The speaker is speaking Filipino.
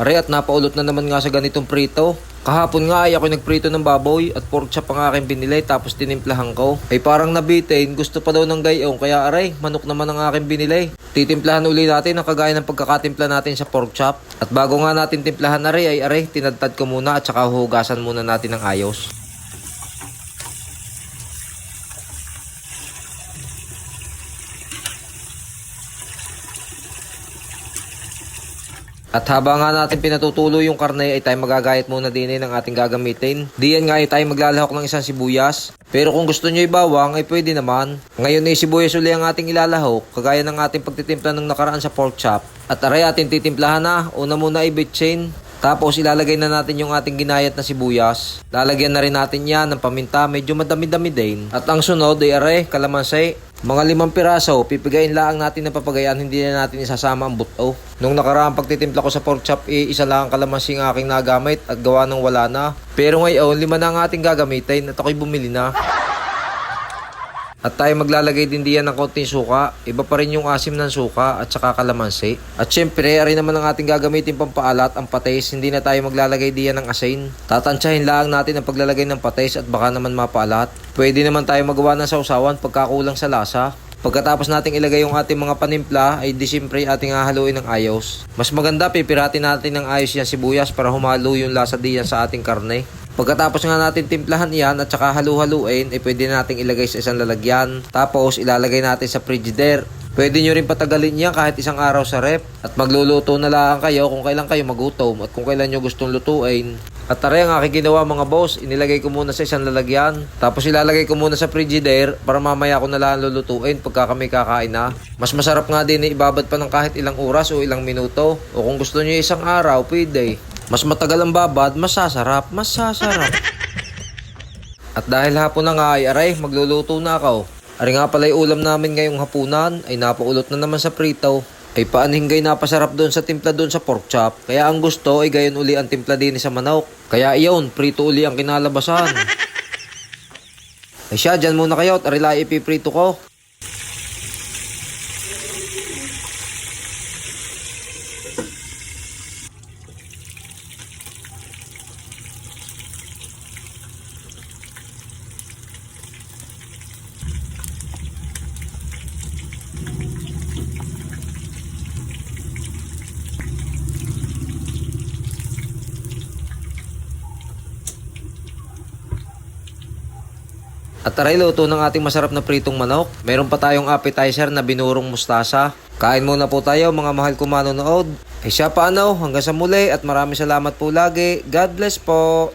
Are at napaulot na naman nga sa ganitong prito. Kahapon nga ay ako nagprito ng baboy at pork chop ang aking binili tapos tinimplahan ko. Ay parang nabitin, gusto pa daw ng gayong kaya aray, manok naman ang aking binili. Titimplahan uli natin ang kagaya ng pagkakatimpla natin sa pork chop. At bago nga natin timplahan aray ay aray, tinadtad ko muna at saka huhugasan muna natin ng ayos. At habang nga natin pinatutulo yung karne ay tayo magagayat muna din eh ng ating gagamitin. Diyan nga ay tayo maglalahok ng isang sibuyas. Pero kung gusto nyo ibawang ay pwede naman. Ngayon ay sibuyas uli ang ating ilalahok kagaya ng ating pagtitimpla ng nakaraan sa pork chop. At aray ating titimplahan na. Una muna ay bitchin. Tapos ilalagay na natin yung ating ginayat na sibuyas. Lalagyan na rin natin yan ng paminta, medyo madami-dami din. At ang sunod ay are, kalamansi. Mga limang piraso, pipigayin lang natin na papagayaan, hindi na natin isasama ang buto. Nung nakaraang pagtitimpla ko sa pork chop, eh, isa lang ang kalamansi ang aking nagamit at gawa ng wala na. Pero ngayon, lima na ang ating gagamitin at ako'y bumili na. At tayo maglalagay din diyan ng konting suka. Iba pa rin yung asim ng suka at saka kalamansi. At syempre, ari naman ang ating gagamitin pampaalat, ang patis. Hindi na tayo maglalagay diyan ng asin. Tatansyahin lang natin ang paglalagay ng patis at baka naman mapaalat. Pwede naman tayo magawa ng sausawan pagkakulang sa lasa. Pagkatapos nating ilagay yung ating mga panimpla, ay di siyempre ating hahaluin ng ayos. Mas maganda, pipiratin natin ng ayos yung sibuyas para humalo yung lasa diyan sa ating karne. Pagkatapos nga natin timplahan yan at saka halu-haluin, ay pwede nating ilagay sa isang lalagyan. Tapos ilalagay natin sa frigidaire. Pwede nyo rin patagalin yan kahit isang araw sa rep. At magluluto na lang kayo kung kailan kayo magutom at kung kailan nyo gustong lutuin. At tara ang aking ginawa mga boss, inilagay ko muna sa isang lalagyan. Tapos ilalagay ko muna sa frigidaire para mamaya ko na lang lulutuin pagka kami kakain na. Mas masarap nga din ibabad pa ng kahit ilang oras o ilang minuto. O kung gusto nyo isang araw, pwede. Mas matagal ang babad, mas sasarap, mas sasarap. At dahil hapon na nga ay aray, magluluto na ako. Ari nga pala yung ulam namin ngayong hapunan ay napaulot na naman sa prito. Ay paanhinggay napasarap doon sa timpla doon sa pork chop. Kaya ang gusto ay gayon uli ang timpla din sa manok. Kaya iyon, prito uli ang kinalabasan. ay siya, dyan muna kayo at arila ipiprito ko. At aray luto ng ating masarap na pritong manok. Meron pa tayong appetizer na binurong mustasa. Kain muna po tayo mga mahal ko manonood. Ay siya paano, hanggang sa muli at maraming salamat po lagi. God bless po.